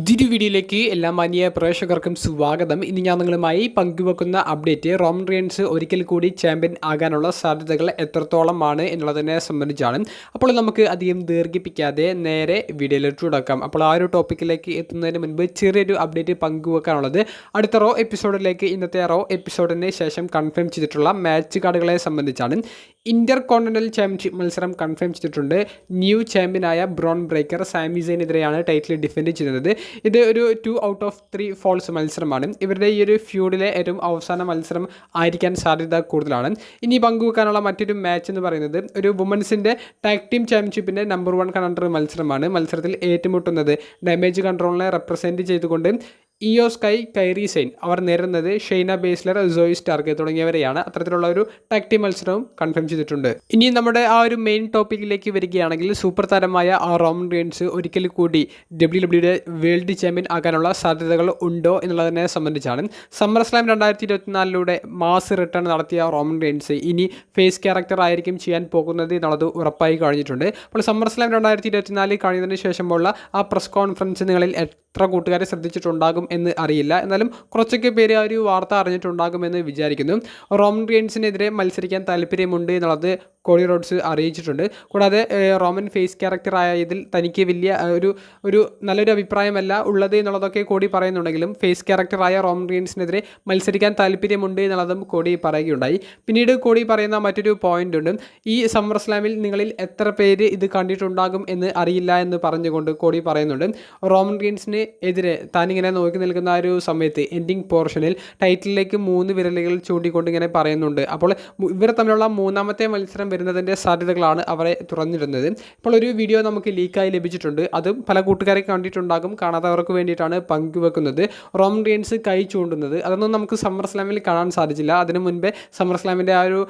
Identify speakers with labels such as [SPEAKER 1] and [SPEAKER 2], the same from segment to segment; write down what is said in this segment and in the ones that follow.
[SPEAKER 1] പുതിയൊരു വീഡിയോയിലേക്ക് എല്ലാ മാന്യ പ്രേക്ഷകർക്കും സ്വാഗതം. ഇനി ഞാൻ നിങ്ങളുമായി പങ്കുവെക്കുന്ന അപ്ഡേറ്റ് റോമൻ റിയൻസ് ഒരിക്കൽ കൂടി ചാമ്പ്യൻ ആകാനുള്ള സാധ്യതകൾ എത്രത്തോളമാണ് എന്നുള്ളതിനെ സംബന്ധിച്ചാണ്. അപ്പോൾ നമുക്ക് അധികം ദീർഘിപ്പിക്കാതെ നേരെ വീഡിയോയിലോട്ട് തുടക്കാം അപ്പോൾ ആ ഒരു ടോപ്പിക്കിലേക്ക് എത്തുന്നതിന് മുൻപ് ചെറിയൊരു അപ്ഡേറ്റ് പങ്കുവെക്കാനുള്ളത്. അടുത്ത റോ എപ്പിസോഡിലേക്ക് ഇന്നത്തെ റോ എപ്പിസോഡിന് ശേഷം കൺഫേം ചെയ്തിട്ടുള്ള മാച്ച് കാർഡുകളെ സംബന്ധിച്ചാണ്. ഇന്റർ കോണ്ടിനൽ ചാമ്പ്യൻഷിപ്പ് മത്സരം കൺഫേം ചെയ്തിട്ടുണ്ട്. ന്യൂ ചാമ്പ്യനായ ബ്രോൺ ബ്രേക്കർ സാമിസൈനെതിരെയാണ് ടൈറ്റിൽ ഡിഫെൻഡ് ചെയ്യുന്നത് ഇത് ഒരു two out of three falls മത്സരമാണ്. ഇവരുടെ ഈ ഒരു ഫ്യൂഡിലെ ഏറ്റവും അവസാന മത്സരം ആയിരിക്കാൻ സാധ്യത കൂടുതലാണ്. ഇനി പങ്കുവെക്കാനുള്ള മറ്റൊരു മാച്ച് എന്ന് പറയുന്നത് ഒരു വുമൻസിന്റെ ടാഗ് ടീം ചാമ്പ്യൻഷിപ്പിന്റെ നമ്പർ വൺ കണ്ടർ മത്സരമാണ്. മത്സരത്തിൽ ഏറ്റുമുട്ടുന്നത് ഡാമേജ് കൺട്രോളിനെ റെപ്രസെന്റ് ചെയ്തുകൊണ്ട് ഇയോ സ്കൈ കൈറി സെയിൻ. അവർ നേരിടുന്നത് ഷെയ്ന ബേസ്ലർ സോയി ടാർഗെ തുടങ്ങിയവരെയാണ്. അത്തരത്തിലുള്ള ഒരു ടാക്ടി മത്സരവും കൺഫേം ചെയ്തിട്ടുണ്ട്. ഇനി നമ്മുടെ ആ ഒരു മെയിൻ ടോപ്പിക്കിലേക്ക് വരികയാണെങ്കിൽ സൂപ്പർ താരമായ ആ റോമൻ റീൻസ് ഒരിക്കൽ കൂടി ഡബ്ല്യു ഡബ്ല്യുടെ വേൾഡ് ചാമ്പ്യൻ ആകാനുള്ള സാധ്യതകൾ ഉണ്ടോ എന്നുള്ളതിനെ സംബന്ധിച്ചാണ്. സമ്മർ സ്ലാം രണ്ടായിരത്തി ഇരുപത്തിനാലിലൂടെ മാസ് റിട്ടേൺ നടത്തിയ റോമൻ റീൻസ് ഇനി ഫേസ് ക്യാരക്ടർ ആയിരിക്കും ചെയ്യാൻ പോകുന്നത് എന്നുള്ളത് ഉറപ്പായി കഴിഞ്ഞിട്ടുണ്ട്. അപ്പോൾ സമ്മർ സ്ലാം രണ്ടായിരത്തി ഇരുപത്തിനാലിൽ കഴിഞ്ഞതിന് ശേഷമുള്ള ആ പ്രസ് കോൺഫറൻസ് നിങ്ങളിൽ എത്ര കൂട്ടുകാരെ ശ്രദ്ധിച്ചിട്ടുണ്ടാകും എന്ന് അറിയില്ല. എന്നാലും കുറച്ചൊക്കെ പേര് ആ ഒരു വാർത്ത അറിഞ്ഞിട്ടുണ്ടാകുമെന്ന് വിചാരിക്കുന്നു. റോമൻ റീൻസിനെതിരെ മത്സരിക്കാൻ താല്പര്യമുണ്ട് എന്നുള്ളത് കോളി റോഡ്സ് അറിയിച്ചിട്ടുണ്ട്. കൂടാതെ റോമൻ ഫേസ് ക്യാരക്ടർ ആയതിൽ തനിക്ക് വലിയ ഒരു ഒരു നല്ലൊരു അഭിപ്രായമല്ല ഉള്ളത് എന്നുള്ളതൊക്കെ കോടി പറയുന്നുണ്ടെങ്കിലും ഫേസ് ക്യാരക്ടറായ റോമൻ റീൻസിനെതിരെ മത്സരിക്കാൻ താല്പര്യമുണ്ട് എന്നുള്ളതും കോടി പറയുകയുണ്ടായി. പിന്നീട് കോടി പറയുന്ന മറ്റൊരു പോയിന്റ് ഉണ്ട്. ഈ സമ്മർ സ്ലാമിൽ നിങ്ങളിൽ എത്ര പേര് ഇത് കണ്ടിട്ടുണ്ടാകും എന്ന് അറിയില്ല എന്ന് പറഞ്ഞുകൊണ്ട് കോടി പറയുന്നുണ്ട്. റോമൻ റീൻസിന് എതിരെ താനിങ്ങനെ നോക്കി നിൽക്കുന്ന ഒരു സമയത്ത് എൻഡിങ് പോർഷനിൽ ടൈറ്റിലേക്ക് മൂന്ന് വിരലുകൾ ചൂണ്ടിക്കൊണ്ട് ഇങ്ങനെ പറയുന്നുണ്ട്. അപ്പോൾ ഇവർ തമ്മിലുള്ള മൂന്നാമത്തെ മത്സരം വരുന്നതിന്റെ സാധ്യതകളാണ് അവരെ തുറന്നിരുന്നത് ഇപ്പോൾ ഒരു വീഡിയോ നമുക്ക് ലീക്കായി ലഭിച്ചിട്ടുണ്ട്. അതും പല കൂട്ടുകാരെ കണ്ടിട്ടുണ്ടാകും. കാണാത്തവർക്ക് വേണ്ടിയിട്ടാണ് പങ്കുവെക്കുന്നത്. റോമൻ റിയൻസ് കൈ ചൂണ്ടുന്നത്. അതൊന്നും നമുക്ക് സമ്മർ സ്ലാമിൽ കാണാൻ സാധിച്ചില്ല. അതിനു മുൻപേ സമ്മർ സ്ലാമിന്റെ ആ ഒരു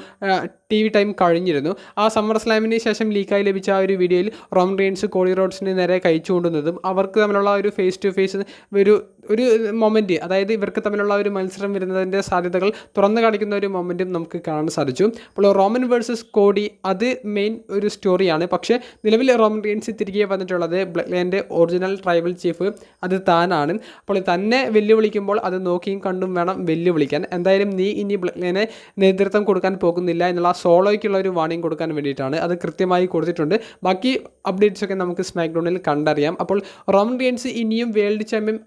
[SPEAKER 1] ടി വി ടൈം കഴിഞ്ഞിരുന്നു. ആ സമ്മർ സ്ലാമിന് ശേഷം ലീക്കായി ലഭിച്ച ആ ഒരു വീഡിയോയിൽ റോമൻ റിയൻസ് കോളി റോഡ്സിന് നേരെ കൈ ചൂണ്ടുന്നതും അവർക്ക് തമ്മിലുള്ള ഒരു ഫേസ് ടു ഫേസ് ഒരു ഒരു മൊമെന്റ് അതായത് ഇവർക്ക് തമ്മിലുള്ള ഒരു മത്സരം വരുന്നതിന്റെ സാധ്യതകൾ തുറന്നു കാണിക്കുന്ന ഒരു മൊമെന്റും നമുക്ക് കാണാൻ സാധിച്ചു. അപ്പോൾ റോമൻ വേഴ്സസ് കോഡി അത് മെയിൻ ഒരു സ്റ്റോറിയാണ് പക്ഷേ നിലവിൽ റോമൻ റീൻസ് തിരികെ വന്നിട്ടുള്ളത് ബ്ലക്ലാന്റെ ഒറിജിനൽ ട്രൈബൽ ചീഫ് അത് താനാണ്. അപ്പോൾ തന്നെ വെല്ലുവിളിക്കുമ്പോൾ അത് നോക്കിയും കണ്ടും വേണം വെല്ലുവിളിക്കാൻ. എന്തായാലും നീ ഇനി ബ്ലക്ലാനെ നേതൃത്വം കൊടുക്കാൻ പോകുന്നില്ല എന്നുള്ള സോളോയ്ക്കുള്ള ഒരു വാണിംഗ് കൊടുക്കാൻ വേണ്ടിയിട്ടാണ്. അത് കൃത്യമായി കൊടുത്തിട്ടുണ്ട്. ബാക്കി അപ്ഡേറ്റ്സ് ഒക്കെ നമുക്ക് സ്മാക്ക് ഡൗണിൽ കണ്ടറിയാം. അപ്പോൾ റോമൻ റീൻസ് ഇനിയും വേൾഡ് ചാമ്പ്യൻ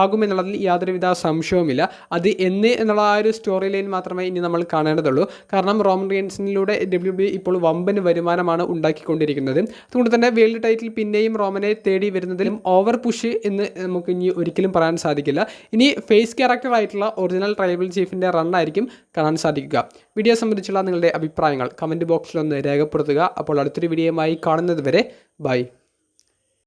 [SPEAKER 1] ആകുമെന്നുള്ളതിൽ യാതൊരുവിധ സംശയവുമില്ല. അത് എന്ന് എന്നുള്ള ആ ഒരു സ്റ്റോറി ലൈൻ മാത്രമേ ഇനി നമ്മൾ കാണേണ്ടതുള്ളൂ. കാരണം റോമൻ റീൻസിനിലൂടെ ഡബ്ല്യു ബി ഇപ്പോൾ വമ്പൻ വരുമാനമാണ് ഉണ്ടാക്കിക്കൊണ്ടിരിക്കുന്നത്. അതുകൊണ്ട് തന്നെ വേൾഡ് ടൈറ്റിൽ പിന്നെയും റോമനെ തേടി വരുന്നതിലും ഓവർ പുഷ് എന്ന് നമുക്ക് ഇനി ഒരിക്കലും പറയാൻ സാധിക്കില്ല. ഇനി ഫേസ് ക്യാരക്ടർ ആയിട്ടുള്ള ഒറിജിനൽ ട്രൈബൽ ചീഫിന്റെ റണ്ണായിരിക്കും കാണാൻ സാധിക്കുക. വീഡിയോ സംബന്ധിച്ചുള്ള നിങ്ങളുടെ അഭിപ്രായങ്ങൾ കമന്റ് ബോക്സിലൊന്ന് രേഖപ്പെടുത്തുക. അപ്പോൾ അടുത്തൊരു വീഡിയോയുമായി കാണുന്നത് വരെ ബൈ